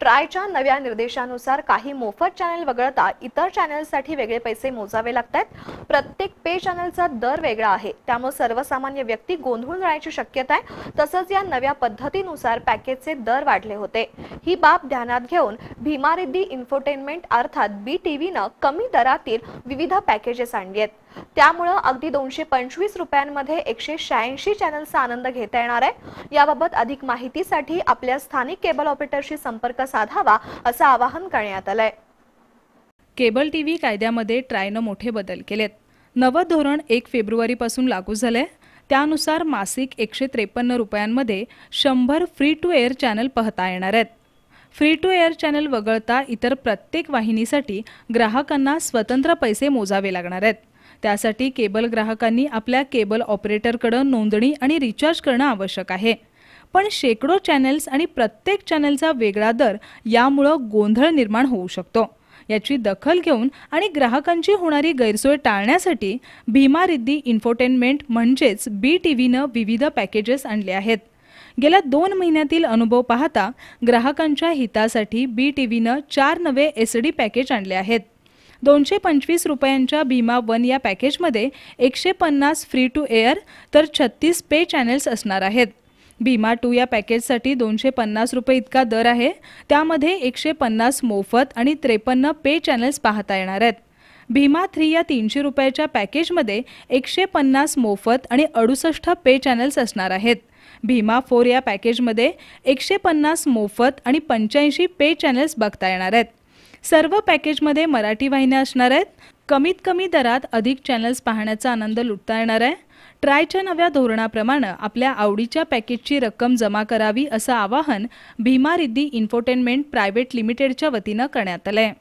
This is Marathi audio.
ट्रायच्या नव्या निर्देशानुसार काही मोफत चॅनल वगळता इतर चॅनलसाठी वेगळे पैसे मोजावे लागत आहेत प्रत्येक पे चॅनलचा दर वेगळा आहे. त्यामुळे सर्वसामान्य व्यक्ती गोंधळून जाण्याची शक्यता आहे. तसंच या नव्या पद्धतीनुसार पॅकेजचे दर वाढले होते. ही बाब ध्यानात घेऊन भीमारिद्दी इन्फोटेनमेंट अर्थात बी टी व्हीनं कमी दरातील विविध पॅकेजेस आणली आहेत. त्यामुळं अगदी दोनशे पंचवीस रुपयांमध्ये एकशे शहाऐंशी चॅनलचा आनंद घेता येणार आहे. याबाबत अधिक माहितीसाठी आपल्या स्थानिक केबल ऑपरेटरशी संपर्क साधावा असं आवाहन करण्यात आलंय. केबल टी व्ही कायद्यामध्ये ट्रायनं मोठे बदल केलेत. नवं धोरण एक फेब्रुवारीपासून लागू झालंय. त्यानुसार मासिक एकशे त्रेपन्न रुपयांमध्ये शंभर फ्री टू एअर चॅनल पाहता येणार आहेत. फ्री टू एअर चॅनल वगळता इतर प्रत्येक वाहिनीसाठी ग्राहकांना स्वतंत्र पैसे मोजावे लागणार आहेत. त्यासाठी केबल ग्राहकांनी आपल्या केबल ऑपरेटरकडं नोंदणी आणि रिचार्ज करणं आवश्यक आहे. पण शेकडो चॅनेल्स आणि प्रत्येक चॅनेलचा वेगळा दर यामुळं गोंधळ निर्माण होऊ शकतो. याची दखल घेऊन आणि ग्राहकांची होणारी गैरसोय टाळण्यासाठी भीमा रिद्दी इन्फोटेनमेंट म्हणजेच बी टी व्हीनं विविध पॅकेजेस आणले आहेत. गेल्या दोन महिन्यातील अनुभव पाहता ग्राहकांच्या हितासाठी बी टी व्हीनं चार नवे एस डी पॅकेज आणले आहेत. दोनशे पंचवीस रुपयांच्या भीमा वन या पॅकेजमध्ये एकशे पन्नास फ्री टू एअर तर छत्तीस पे चॅनेल्स असणार आहेत. भीमा टू या पॅकेजसाठी दोनशे पन्नास रुपये इतका दर आहे. त्यामध्ये एकशे पन्नास मोफत आणि त्रेपन्न पे चॅनल्स पाहता येणार आहेत. भीमा थ्री या तीनशे रुपयाच्या पॅकेजमध्ये एकशे पन्नास मोफत आणि अडुसष्ट पे चॅनल्स असणार आहेत. भीमा फोर या पॅकेजमध्ये एकशे पन्नास मोफत आणि पंच्याऐंशी पे चॅनल्स बघता येणार आहेत. सर्व पॅकेजमध्ये मराठी वाहिन्या असणार आहेत. कमीत कमी दरात अधिक चॅनल्स पाहण्याचा आनंद लुटता येणार आहे. ट्रायच्या नव्या धोरणाप्रमाणे आपल्या आवडीच्या पॅकेजची रक्कम जमा करावी असं आवाहन भीमा रिद्दी इन्फोटेनमेंट प्रायव्हेट लिमिटेडच्या वतीनं करण्यात आलं आहे